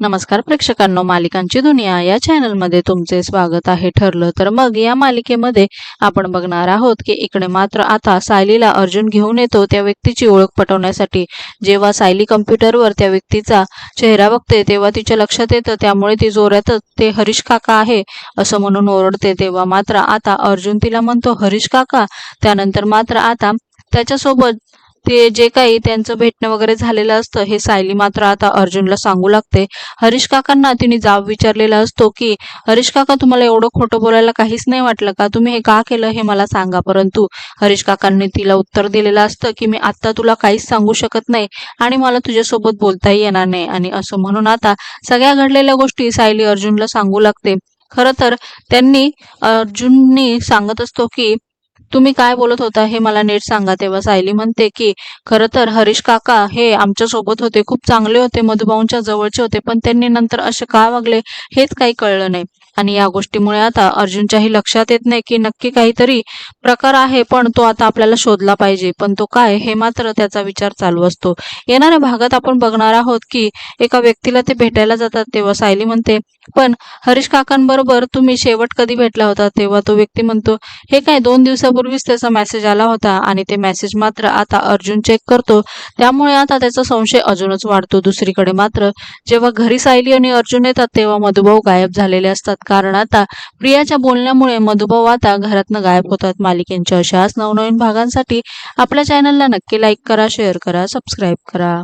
नमस्कार प्रेक्षकांनो मालिकांची दुनिया या चॅनलमध्ये तुमचे स्वागत आहे. ठरलं तर मग या मालिकेमध्ये आपण बघणार आहोत की इकडे मात्र आता सायलीला अर्जुन घेऊन येतो. त्या व्यक्तीची ओळख पटवण्यासाठी जेव्हा सायली कम्प्युटरवर त्या व्यक्तीचा चेहरा बघते तेव्हा तिच्या लक्षात येतं त्यामुळे ती जोरातच ते हरीश काका आहे असं म्हणून ओरडते. तेव्हा मात्र आता अर्जुन तिला म्हणतो हरीश काका. त्यानंतर मात्र आता त्याच्यासोबत ते जे काही त्यांचं भेटणं वगैरे झालेलं असतं हे सायली मात्र आता अर्जुनला सांगू लागते. हरीश काकांना तिने जाब विचारलेला असतो की हरीश काका तुम्हाला एवढं खोटं बोलायला काहीच नाही वाटलं का? तुम्ही हे का केलं हे मला सांगा. परंतु हरीश काकांनी तिला उत्तर दिलेलं असतं की मी आत्ता तुला काहीच सांगू शकत नाही आणि मला तुझ्यासोबत बोलताही येणार नाही. आणि असं म्हणून आता सगळ्या घडलेल्या गोष्टी सायली अर्जुनला सांगू लागते. खरं तर त्यांनी अर्जुननी सांगत असतो की तुम्ही काय बोलत होता हे मला नीट सांगा. तेव्हा सायली म्हणते की खरं तर हरीश काका हे आमच्यासोबत होते खूप चांगले होते मधुभाऊंच्या जवळचे होते पण त्यांनी नंतर असे का वागले हेच काही कळलं नाही. आणि या गोष्टीमुळे आता अर्जुनच्याही लक्षात येत नाही की नक्की काहीतरी प्रकार आहे पण तो आता आपल्याला शोधला पाहिजे. पण तो काय हे मात्र त्याचा विचार चालू असतो. येणाऱ्या भागात आपण बघणार आहोत की एका व्यक्तीला ते भेटायला जातात. तेव्हा सायली म्हणते पण हरीश काकांबरोबर तुम्ही शेवट कधी भेटला होता? तेव्हा तो व्यक्ती म्हणतो हे काय दोन दिवसापूर्वीच त्याचा मेसेज आला होता आणि ते मेसेज मात्र आता अर्जुन चेक करतो. त्यामुळे आता त्याचा संशय अजूनच वाढतो. दुसरीकडे मात्र जेव्हा घरी सायली आणि अर्जुन येतात तेव्हा मधुभाऊ गायब झालेले असतात. कारण आता प्रियाच्या बोलण्यामुळे मधुभाऊ आता घरातनं गायब होतात. मालिकेंच्या अशाच नवनवीन भागांसाठी आपल्या चॅनलला नक्की लाईक करा शेअर करा सबस्क्राईब करा.